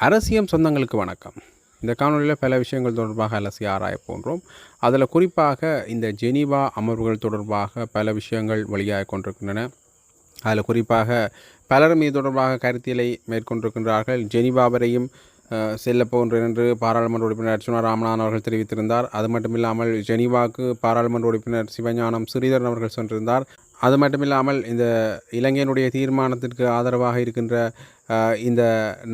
அரசியம் சொந்தங்களுக்கு வணக்கம். இந்த காணொலியில் பல விஷயங்கள் தொடர்பாக அலசி ஆராய போன்றோம். அதில் குறிப்பாக இந்த ஜெனீவா அமர்வுகள் தொடர்பாக பல விஷயங்கள் வழியாக கொண்டிருக்கின்றன. அதில் குறிப்பாக பலரும் இது தொடர்பாக கருத்தியலை மேற்கொண்டிருக்கின்றார்கள். ஜெனீவா வரையும் அஹ், போன்றேன் என்று பாராளுமன்ற உறுப்பினர் அர்ச்சுனா ராமநாதன் அவர்கள் தெரிவித்திருந்தார். அது மட்டுமில்லாமல் ஜெனீவாவுக்கு பாராளுமன்ற உறுப்பினர் சிவஞானம் ஸ்ரீதரன் அவர்கள் சென்றிருந்தார். அது மட்டுமில்லாமல் இந்த இலங்கையினுடைய தீர்மானத்திற்கு ஆதரவாக இருக்கின்ற இந்த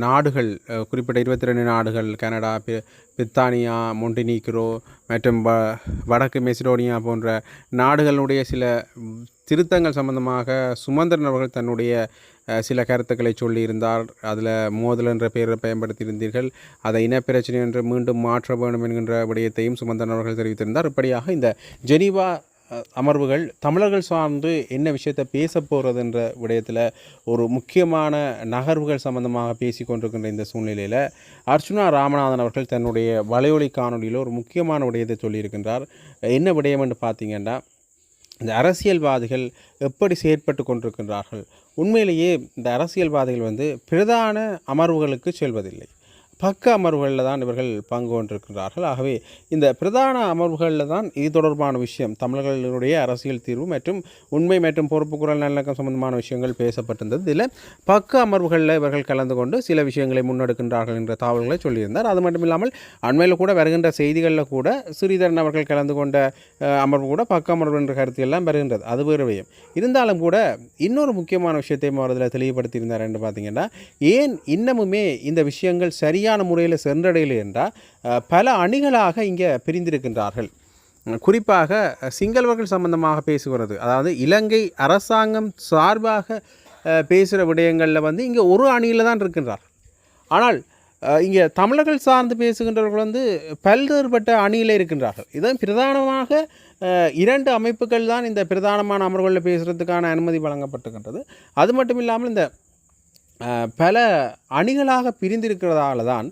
நாடுகள் குறிப்பிட்ட இருபத்தி ரெண்டு நாடுகள் கனடா பி- பிரித்தானியா மொண்டினீக்ரோ மற்றும் வ வடக்கு மெசிடோனியா போன்ற நாடுகளுடைய சில திருத்தங்கள் சம்பந்தமாக சுமந்திரன் அவர்கள் தன்னுடைய சில கருத்துக்களை சொல்லியிருந்தார். அதில் மோதல் என்ற பெயரை பயன்படுத்தியிருந்தீர்கள். அதை இனப்பிரச்சனை என்று மீண்டும் மாற்ற வேண்டும் என்கின்ற விடயத்தையும் சுமந்திரன் அவர்கள் தெரிவித்திருந்தார். இப்படியாக இந்த ஜெனீவா அமர்வுகள் தமிழர்கள் சார்ந்து என்ன விஷயத்தை பேச போகிறதுன்ற விடயத்தில் ஒரு முக்கியமான நகர்வுகள் சம்பந்தமாக பேசி கொண்டிருக்கின்ற இந்த சூழ்நிலையில் அர்ச்சுனா ராமநாதன் அவர்கள் தன்னுடைய வலையொலி காணொலியில் ஒரு முக்கியமான விடயத்தை சொல்லியிருக்கின்றார். என்ன விடயம் என்று பார்த்தீங்கன்னா இந்த அரசியல்வாதிகள் எப்படி செயற்பட்டு கொண்டிருக்கின்றார்கள்? உண்மையிலேயே இந்த அரசியல்வாதிகள் வந்து பிரதான அமர்வுகளுக்கு செல்வதில்லை. பக்க அமர்வுகளில் தான் இவர்கள் பங்கு கொண்டிருக்கிறார்கள் ஆகவே இந்த பிரதான அமர்வுகளில் தான் இது தொடர்பான விஷயம். தமிழர்களுடைய அரசியல் தீர்வு மற்றும் உண்மை மற்றும் பொறுப்புக்குரல் நல்லிணக்கம் சம்பந்தமான விஷயங்கள் பேசப்பட்டிருந்தது. இதில் பக்க அமர்வுகளில் இவர்கள் கலந்து கொண்டு சில விஷயங்களை முன்னெடுக்கின்றார்கள் என்ற தகவல்களை சொல்லியிருந்தார். அது மட்டும் இல்லாமல் அண்மையில் கூட வருகின்ற செய்திகளில் கூட ஸ்ரீதரன் அவர்கள் கலந்து கொண்ட அமர்வு கூட பக்க அமர்வு என்ற கருத்து எல்லாம் வருகின்றது. அது வேறு விஷயம் இருந்தாலும் கூட இன்னொரு முக்கியமான விஷயத்தையும் அவர் அதில் தெளிவுபடுத்தியிருந்தார் என்று பார்த்தீங்கன்னா ஏன் இன்னமுமே இந்த விஷயங்கள் சரியான முறையில் சென்றடையலை என்றால் பல அணிகளாக இங்கே பிரிந்திருக்கின்றார்கள். குறிப்பாக சிங்களவர்கள் சம்பந்தமாக பேசுகிறது. அதாவது இலங்கை அரசாங்கம் சார்பாக பேசுகிற விடயங்களில் வந்து இங்கே ஒரு அணியில் தான் இருக்கின்றார். ஆனால் இங்கே தமிழர்கள் சார்ந்து பேசுகின்றவர்கள் வந்து பல்வேறுபட்ட அணியில் இருக்கின்றார்கள். இதன் பிரதானமாக இரண்டு அமைப்புகள் தான் இந்த பிரதானமான அமர்வுகளில் பேசுகிறதுக்கான அனுமதி வழங்கப்பட்டுகின்றது அது மட்டும் இல்லாமல் இந்த பல அணிகளாக பிரிந்திருக்கிறதால தான்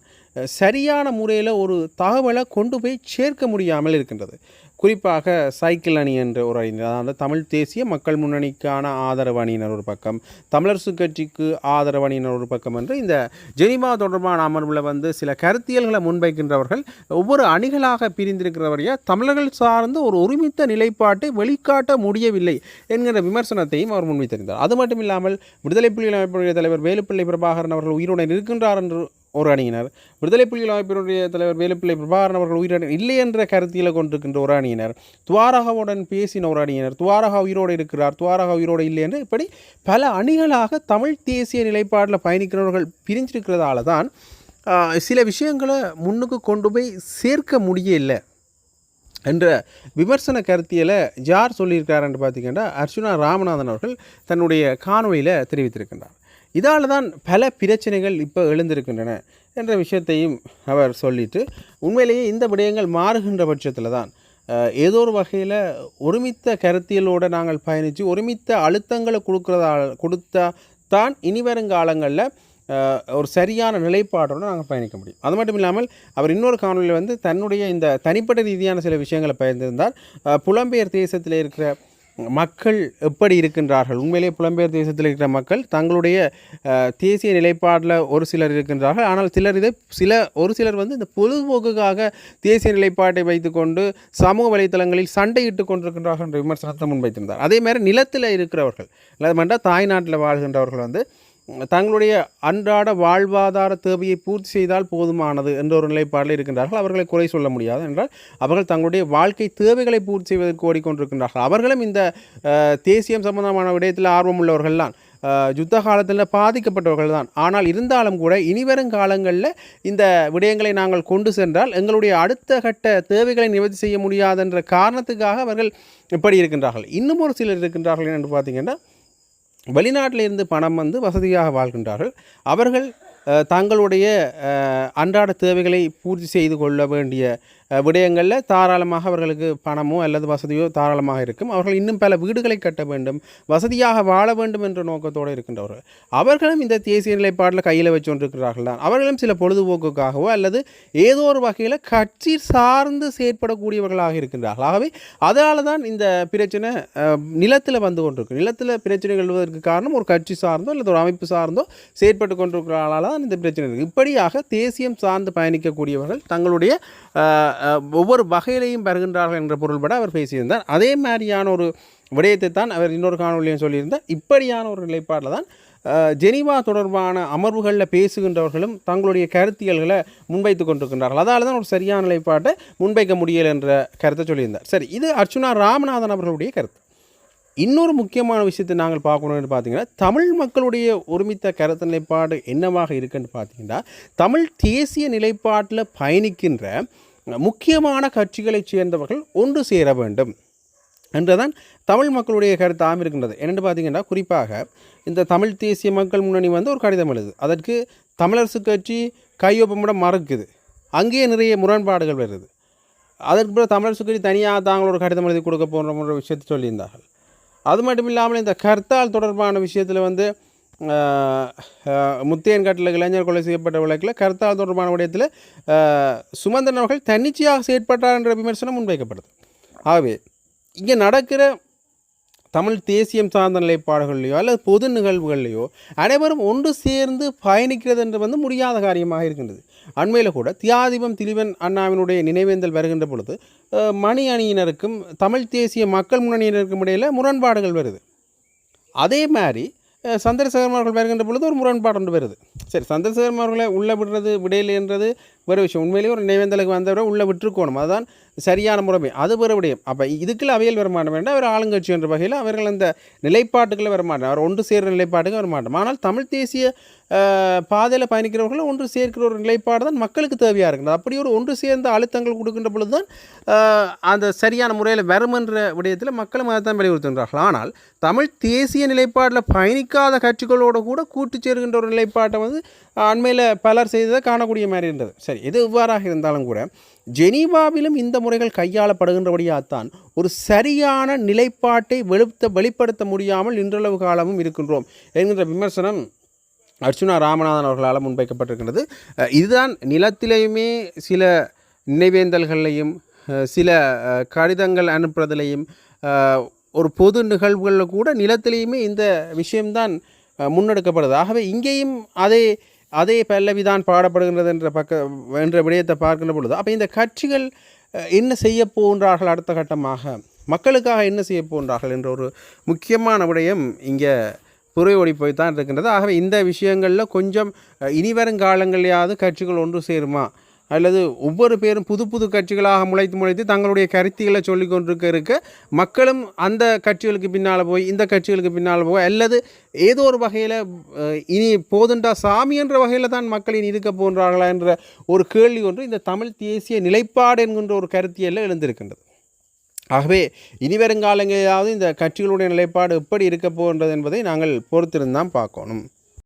சரியான முறையில் ஒரு தகவலை கொண்டு போய் சேர்க்க முடியாமல் இருக்கின்றது. குறிப்பாக சைக்கிள் அணி என்ற ஒரு அணியினர் அதாவது தமிழ் தேசிய மக்கள் முன்னணிக்கான ஆதரவு அணியினர் ஒரு பக்கம் தமிழரசு கட்சிக்கு ஆதரவு அணியினர் ஒரு பக்கம் என்று இந்த ஜெனிமா தொடர்பான அமர்வில் வந்து சில கருத்தியல்களை முன்வைக்கின்றவர்கள் ஒவ்வொரு அணிகளாக பிரிந்திருக்கிறவரையா தமிழர்கள் சார்ந்து ஒரு ஒருமித்த நிலைப்பாட்டை வெளிக்காட்ட முடியவில்லை என்கிற விமர்சனத்தையும் அவர் முன்வைத்திருந்தார். அது மட்டும் இல்லாமல் விடுதலை புலிகள் அமைப்புடைய தலைவர் வேலுப்பிள்ளை பிரபாகரன் அவர்கள் உயிருடன் இருக்கின்றார் என்று ஒரு அணியினர் விடுதலை புலிகள் அமைப்பினுடைய தலைவர் வேலுப்பிள்ளை பிரபாகரன் அவர்கள் உயிரிழந்த இல்லை என்ற கருத்தியில் கொண்டிருக்கின்ற ஒரு அணியினர் துவாரகாவுடன் பேசின ஒரு அணியினர் துவாரகா உயிரோடு இருக்கிறார். துவாரகா உயிரோடு இல்லை என்று இப்படி பல அணிகளாக தமிழ் தேசிய நிலைப்பாட்டில் பயணிக்கிறவர்கள் பிரிஞ்சிருக்கிறதால தான் சில விஷயங்களை முன்னுக்கு கொண்டு போய் சேர்க்க முடியலை என்ற விமர்சன கருத்தியலை யார் சொல்லியிருக்காருன்னு பார்த்தீங்கன்னா அர்ச்சுனா ராமநாதன் அவர்கள் தன்னுடைய காணொலியில் தெரிவித்திருக்கின்றார். இதால் தான் பல பிரச்சனைகள் இப்போ எழுந்திருக்கின்றன என்ற விஷயத்தையும் அவர் சொல்லிட்டு உண்மையிலேயே இந்த விடயங்கள் மாறுகின்ற பட்சத்தில் தான் ஏதோ ஒரு வகையில் ஒருமித்த கருத்தியலோடு நாங்கள் பயணித்து ஒருமித்த அழுத்தங்களை கொடுக்குறதா கொடுத்தா தான் இனி வருங்காலங்களில் ஒரு சரியான நிலைப்பாடோடு நாங்கள் பயணிக்க முடியும். அது மட்டும் இல்லாமல் அவர் இன்னொரு காணொலியில் வந்து தன்னுடைய இந்த தனிப்பட்ட ரீதியான சில விஷயங்களை பயந்திருந்தார் புலம்பெயர் தேசத்தில் இருக்கிற மக்கள் எப்படி இருக்கின்றார்கள்? உண்மையிலே புலம்பெயர் தேசத்தில் இருக்கிற மக்கள் தங்களுடைய தேசிய நிலைப்பாடில் ஒரு சிலர் இருக்கின்றார்கள். ஆனால் சிலர் இதை சில ஒரு சிலர் வந்து இந்த பொழுதுபோக்குக்காக தேசிய நிலைப்பாட்டை வைத்துக்கொண்டு சமூக வலைத்தளங்களில் சண்டையிட்டு கொண்டிருக்கின்றார்கள் என்ற விமர்சனத்தை முன்வைத்திருந்தார். அதே மாதிரி நிலத்தில் இருக்கிறவர்கள் அல்லது தாய்நாட்டில் வாழ்கின்றவர்கள் வந்து தங்களுடைய அன்றாட வாழ்வாதார தேவையை பூர்த்தி செய்தால் போதுமானது என்ற ஒரு நிலைப்பாடில் இருக்கின்றார்கள். அவர்களை குறை சொல்ல முடியாது என்றால் அவர்கள் தங்களுடைய வாழ்க்கை தேவைகளை பூர்த்தி செய்வதற்கு ஓடிக்கொண்டிருக்கின்றார்கள். அவர்களும் இந்த தேசியம் சம்பந்தமான விடயத்தில் ஆர்வம் உள்ளவர்கள்தான் யுத்த காலத்தில் பாதிக்கப்பட்டவர்கள் தான். ஆனால் இருந்தாலும் கூட இனிவரும் காலங்களில் இந்த விடயங்களை நாங்கள் கொண்டு சென்றால் எங்களுடைய அடுத்த கட்ட தேவைகளை நிவர்த்தி செய்ய முடியாதென்ற காரணத்துக்காக அவர்கள் இப்படி இருக்கின்றார்கள். இன்னும் ஒரு சிலர் இருக்கின்றார்கள் என்று பார்த்தீங்கன்னா வெளிநாட்டில் இருந்து பணம் வந்து வசதியாக வாழ்கின்றார்கள். அவர்கள் தங்களுடைய அன்றாட தேவைகளை பூர்த்தி செய்து கொள்ள வேண்டிய விடயங்களில் தாராளமாக அவர்களுக்கு பணமோ அல்லது வசதியோ தாராளமாக இருக்கும். அவர்கள் இன்னும் பல வீடுகளை கட்ட வேண்டும் வசதியாக வாழ வேண்டும் என்ற நோக்கத்தோடு இருக்கின்றவர்கள். அவர்களும் இந்த தேசிய நிலைப்பாட்டில் கையில் வச்சு கொண்டிருக்கிறார்கள் தான் அவர்களும் சில பொழுதுபோக்குக்காகவோ அல்லது ஏதோ ஒரு வகையில் கட்சி சார்ந்து செயற்படக்கூடியவர்களாக இருக்கின்றார்கள். ஆகவே அதனால தான் இந்த பிரச்சனை நிலத்தில் வந்து கொண்டிருக்கு. நிலத்தில் பிரச்சனைகள் எழுவதற்கு காரணம் ஒரு கட்சி சார்ந்தோ அல்லது ஒரு அமைப்பு சார்ந்தோ செயற்பட்டு கொண்டிருக்கிறாளால் தான் இந்த பிரச்சனை இருக்குது இப்படியாக தேசியம் சார்ந்து பயணிக்கக்கூடியவர்கள் தங்களுடைய ஒவ்வொரு வகையிலையும் பெறுகின்றார்கள் என்ற பொருள்பட அவர் பேசியிருந்தார். அதே மாதிரியான ஒரு விடயத்தை தான் அவர் இன்னொரு காணொலியும் சொல்லியிருந்தார். இப்படியான ஒரு நிலைப்பாட்டில் தான் ஜெனிவா தொடர்பான அமர்வுகளில் பேசுகின்றவர்களும் தங்களுடைய கருத்தியல்களை முன்வைத்து கொண்டிருக்கின்றார்கள். அதால் தான் ஒரு சரியான நிலைப்பாட்டை முன்வைக்க முடியலை என்ற கருத்தை சொல்லியிருந்தார். சரி இது அர்ச்சுனா ராமநாதன் அவர்களுடைய கருத்து. இன்னொரு முக்கியமான விஷயத்தை நாங்கள் பார்க்கணும்னு பார்த்தீங்கன்னா தமிழ் மக்களுடைய ஒருமித்த கருத்து நிலைப்பாடு என்னவாக இருக்குன்னு பார்த்தீங்கன்னா தமிழ் தேசிய நிலைப்பாட்டில் பயணிக்கின்ற முக்கியமான கட்சிகளைச் சேர்ந்தவர்கள் ஒன்று சேர வேண்டும் என்றுதான் தமிழ் மக்களுடைய கருத்தாகவும் இருக்கின்றது. என்னென்னு பார்த்தீங்கன்னா குறிப்பாக இந்த தமிழ் தேசிய மக்கள் முன்னணி வந்து ஒரு கடிதம் எழுது. அதற்கு தமிழரசு கட்சி கையொப்பமிட மறுக்குது. அங்கேயே நிறைய முரண்பாடுகள் வருது. அதற்கு பிறகு தமிழரசு கட்சி தனியாக தாங்களோட கடிதம் எழுதி கொடுக்க போன்ற விஷயத்தை சொல்லியிருந்தார்கள். அது மட்டும் இல்லாமல் இந்த கர்த்தால் தொடர்பான விஷயத்தில் வந்து முத்தியன்காட்டில் இளைஞர் கொலை செய்யப்பட்ட வழக்கில் கருத்தால் தொடர்பான விடயத்தில் சுமந்திரன் அவர்கள் தன்னிச்சையாக செயற்பட்டார் என்ற விமர்சனம் முன்வைக்கப்படுது. ஆகவே இங்கே நடக்கிற தமிழ் தேசியம் சார்ந்த நிலைப்பாடுகள்லையோ அல்லது பொது நிகழ்வுகள்லையோ அனைவரும் ஒன்று சேர்ந்து பயணிக்கிறது என்று வந்து முடியாத காரியமாக இருக்கின்றது. அண்மையில் கூட தியாதிபம் திலிவன் அண்ணாவினுடைய நினைவேந்தல் வருகின்ற பொழுது மணி அணியினருக்கும் தமிழ் தேசிய மக்கள் முன்னணியினருக்கும் இடையில் முரண்பாடுகள் வருது. அதே மாதிரி சந்திரசேகரன் அவர்கள் வருகின்ற பொழுது ஒரு முரண்பாடு ஒன்று வருது. சரி சந்திரசேகரன் அவர்களை உள்ளே விடுறது விடையில்ன்றது வேறு விஷயம். உண்மையிலேயே ஒரு நினைவேந்தலுக்கு வந்தவரை உள்ளே விட்டுருக்கணும். அதுதான் சரியான முறைமை. அது வேறு விடயம். அப்போ இதுக்குள்ள அவையில் வரமாட்டோம் வேண்டாம் அவர் ஆளுங்கட்சி என்ற வகையில் அவர்கள் அந்த நிலைப்பாட்டுக்குள்ளே வரமாட்டோம் அவர் ஒன்று சேர்கிற நிலைப்பாட்டுக்கு வரமாட்டோம் ஆனால் தமிழ் தேசிய பாதையில் பயணிக்கிறவர்கள் ஒன்று சேர்க்கிற ஒரு நிலைப்பாடு தான் மக்களுக்கு தேவையாக இருக்கிறது அப்படி ஒரு ஒன்று சேர்ந்த அழுத்தங்கள் கொடுக்கின்ற பொழுது தான் அந்த சரியான முறையில் வருமென்ற விடயத்தில் மக்களும் அதை தான் வலியுறுத்துகின்றார்கள். ஆனால் தமிழ் தேசிய நிலைப்பாட்டில் பயணிக்காத கட்சிகளோடு கூட கூட்டு சேர்கின்ற ஒரு நிலைப்பாட்டை வந்து அண்மையில் பலர் செய்ததை காணக்கூடிய மாதிரி இருந்தது. சரி. எது எவ்வாறாக இருந்தாலும் கூட ஜெனீவாவிலும் இந்த முறைகள் கையாளப்படுகின்றபடியாகத்தான் ஒரு சரியான நிலைப்பாட்டை வெளுத்த வெளிப்படுத்த முடியாமல் இன்றளவு காலமும் இருக்கின்றோம் என்கின்ற விமர்சனம் அர்ச்சுனா ராமநாதன் அவர்களால் முன்வைக்கப்பட்டிருக்கின்றது. இதுதான் நிலத்திலேயுமே சில நினைவேந்தல்களையும் சில கடிதங்கள் அனுப்புறதுலையும் ஒரு பொது நிகழ்வுகளில் கூட நிலத்திலேயுமே இந்த விஷயம்தான் முன்னெடுக்கப்படுது. ஆகவே இங்கேயும் அதே அதே பல்லவிதான் பாடப்படுகின்றது என்ற பக்க என்ற விடயத்தை பார்க்கின்ற பொழுது அப்போ இந்த கட்சிகள் என்ன செய்ய போகின்றார்கள் அடுத்த கட்டமாக? மக்களுக்காக என்ன செய்ய போகின்றார்கள் என்ற ஒரு முக்கியமான விடயம் இங்கே புறையோடி போய் தான் இருக்கின்றது. ஆகவே இந்த விஷயங்களில் கொஞ்சம் இனி வரும் கட்சிகள் ஒன்று சேருமா? அல்லது ஒவ்வொரு பேரும் புது புது கட்சிகளாக முளைத்து முளைத்து தங்களுடைய கருத்திகளை சொல்லி கொண்டிருக்க இருக்க மக்களும் அந்த கட்சிகளுக்கு பின்னால் போய் இந்த கட்சிகளுக்கு பின்னால் போய் அல்லது ஏதோ ஒரு வகையில் இனி போதுண்டா சாமி என்ற வகையில் தான் மக்கள் இனி இருக்க போன்றார்களா என்ற ஒரு கேள்வி ஒன்று இந்த தமிழ் தேசிய நிலைப்பாடு என்கின்ற ஒரு கருத்தியலில் எழுந்திருக்கின்றது. ஆகவே இனி வருங்காலங்களிலாவது இந்த கட்சிகளுடைய நிலைப்பாடு எப்படி இருக்க போகின்றது என்பதை நாங்கள் பொறுத்திருந்தான் பார்க்கணும்.